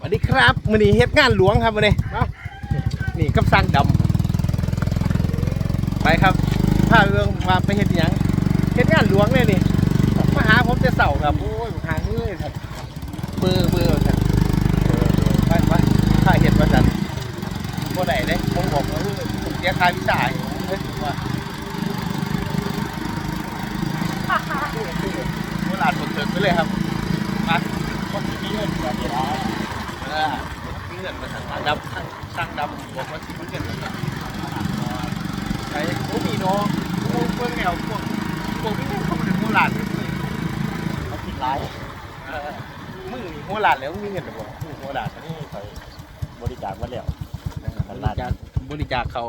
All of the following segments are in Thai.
สวัสดีครับมื้อนี้เฮ็ดงานหลวงครับมื้อนี้มานี่กับสร้างดำไปครับพาไปเบิ่งว่าไปเฮ็ดหยังเฮ็ดงานหลวงเลยนี่มาหาผมจะเสาครับโอ้ยหาเงยครับเบอร์เบอร์ครับเออไปไปถ้าเฮ็ดว่าซั่นบ่ได้เด้ผมบอกว่าผมเสียค่าวิชาให้เฮ้ยว่าโบราณผมเถิดไปเลยครับมาคนที่มีเงินแบบนี้ล่ะเออ มีเงินมาสั่งดำสั่งสั่งดำบอกว่าสิมีเงินมาใช้โอ้มีเนาะพวกเพื่อนแนวพวกพวกพี่เขาเป็นโบราณเขาผิดร้ายเออมึงมีโบราณแล้วมึงมีเงินหรือเปล่ามึงโบราณนี่คอยบริจาคมาแล้วบริจาคบริจาคเขา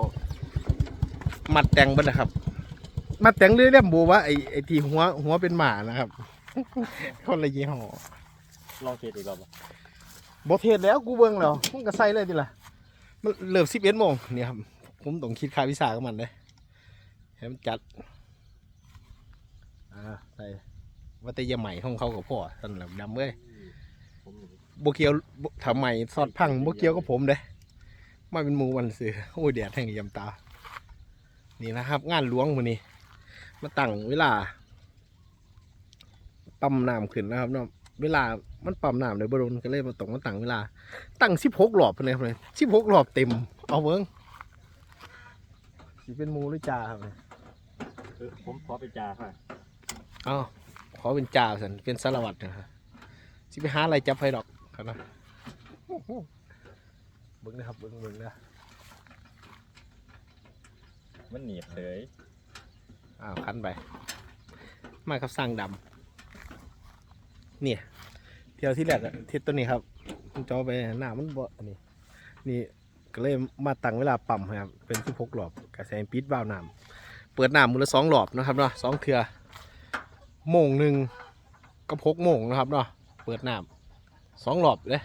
มัดแต่งเบันะครับ มัดแต่งเรื่อยๆบูว่าไอ้ไอ้ที่หัวหัวเป็นหมานะครับ คนละยี่ห้อลองเทสอีกรอบ บอเทศแล้วกูเบิ่งแล้วมึงก็ใส่เลยดิล่ะมันเริ่มสิบเอ็ดโมงเนี่ยครับผมต้องคิดค่าวิสากับมันเลยให้มันจัดอ่าใส่ว่าแต่ยาใหม่ของเขากับพ่อท่านหลมดำเว้ยโบเกียวทำใหม่สอดพังโบเกียวกับผมเด้มาเป็นมูวันซื้อโอ้ยแดดแห่งนี้ยำตา นี่นะครับ งานหลวงมือนี้มาตั้งเวลาปั๊มน้ำขึ้นนะครับเนาะ เวลามันปั๊มน้ำเลยบรุนก็เลยมาตรงมาตั้งเวลา ตั้งสิบหกหลอบเลยครับเลยสิบหกหลอบเต็ม เอาเบิ้งสิเป็นหมูหรือจ่าครับเนี่ยคือผมขอไปจาค่ะเอาขอเป็นจ่าสันเป็นสารวัตรนะครับสิไปหาอะไรจับให้ดอกครับนะเบิ้งนะครับเบิ้งเบิ้งนะมันหนีบเฉยอ้าวคันไป มาครับสร้างดำ เนี่ยเที่ยวที่แรกอะเทียตัวนี้ครับจอไปหน้ามันบ่อันนี้ นี่ก็เลยมาตั้งเวลาปั๊มครับเป็นสิบหกหลอบกระแสปิดวาวน้ำเปิดน้ำมือละสองหลอบนะครับเนาะสองเทือโมงหนึ่งกับหกโมงนะครับเนาะเปิดน้ำสองหลอบเลย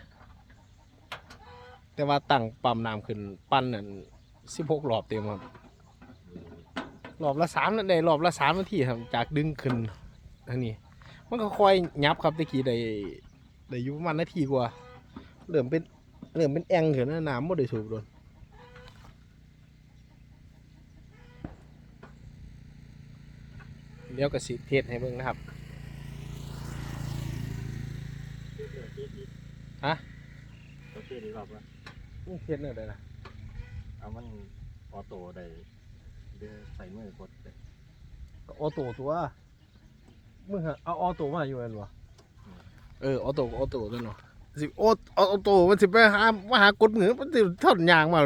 แต่ว่าตั้งปั๊มน้ำขึ้นปั้นนั่นสิบหกหลอบเต็มครับรอบละสามได้รอบละสามนาทีครับจากดึงขึ้นอันนี้ มันก็ค่อยยับครับตะกี้ได้ได้อยู่ประมาณนาทีกว่าเริ่มเป็นเริ่มเป็นแองเถอะนะน้ำไม่ได้สูบโดนเดี๋ยวก็สิเทศให้เบิ่งนะครับฮะต้องเทสอีกรอบว่านี่เทศเนี่ยได้นะเอามันออโต้ได้เดือใส่มือกดเลยก็ออโต้ตัว มึงฮะเอาออโต้มาอยู่อันวะเออออโต้ก็ออโต้ด้วยเนาะสิออออโต้มันสิไปหามาหากดมือมันสิทอดยางมา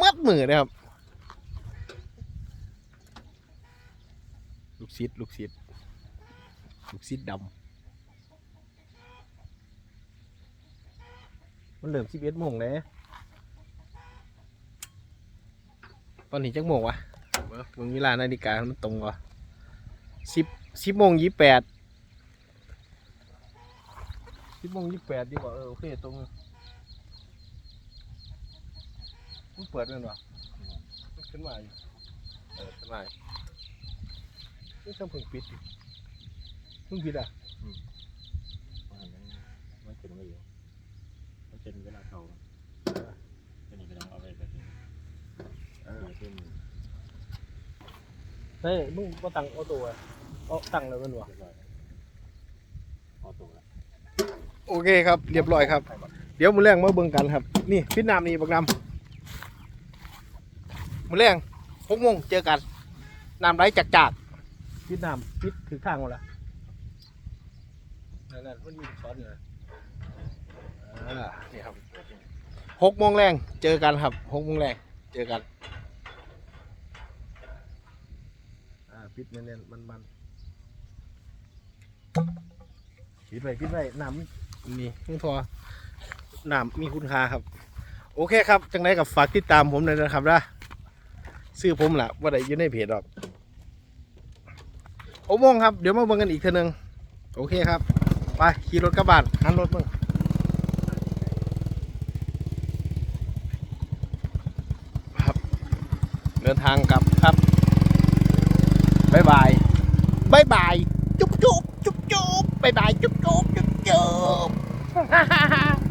มัดมือเลยครับ ลูกศิษย์ลูกศิษย์ลูกศิษย์ดำมันเริ่มสิบเอ็ดโมงเลยตอนนี้จักโมงวะเบิ่งเบิ่งเวลานาฬิกามันตรงวะสิบ สิบโมงยี่แปดสิบโมงยี่แปดดีกว่าเออโอเคตรงมันเปิดมันวะมันขึ้นมาอยู่เออขึ้นมาอยู่นี่ต้องเพิ่งปิดอยู่เพิ่งปิดอะว่ามันมันเป็นไม่อยู่มันเป็นเวลาเขาอันนี้ก็ต้องเอาไปแบบนี้เออขึ้นเฮ้ยมึงก็ตั้งออโต้อะ เอาตั้งแล้วมันวะเรียบร้อยออโต้ละโอเคครับ เรียบร้อยครับ เดี๋ยวมือแรงมาเบิ่งกันครับ นี่พิษน้ำนี่บักน้ำมือแรงหกโมงเจอกันน้ำไหลจากจากพิษน้ำพิษถือข้างหมดละนั่นนั่นมันมีซ้อนอยู่นะอ่านี่ครับหกโมงแรงเจอกันครับหกโมงแรงเจอกันอ่าพิษเน้นๆมันๆ พิษไปพิษไปน้ำนี่นี่พอน้ำมีคุณค่าครับ โอเคครับ จังไรกับฝากติดตามผมเลยนะครับนะซื้อผมแหละว่าได้อยู่ในเพจหรอกโอ้โมงครับ เดี๋ยวมาเบิ่งกันอีกเทีนึง โอเคครับ ไป ขี่รถกลับบ้านหันรถมึงครับ เดินทางกลับครับ บ๊ายบาย บ๊ายบาย จุ๊บจุ๊บ จุ๊บจุ๊บบา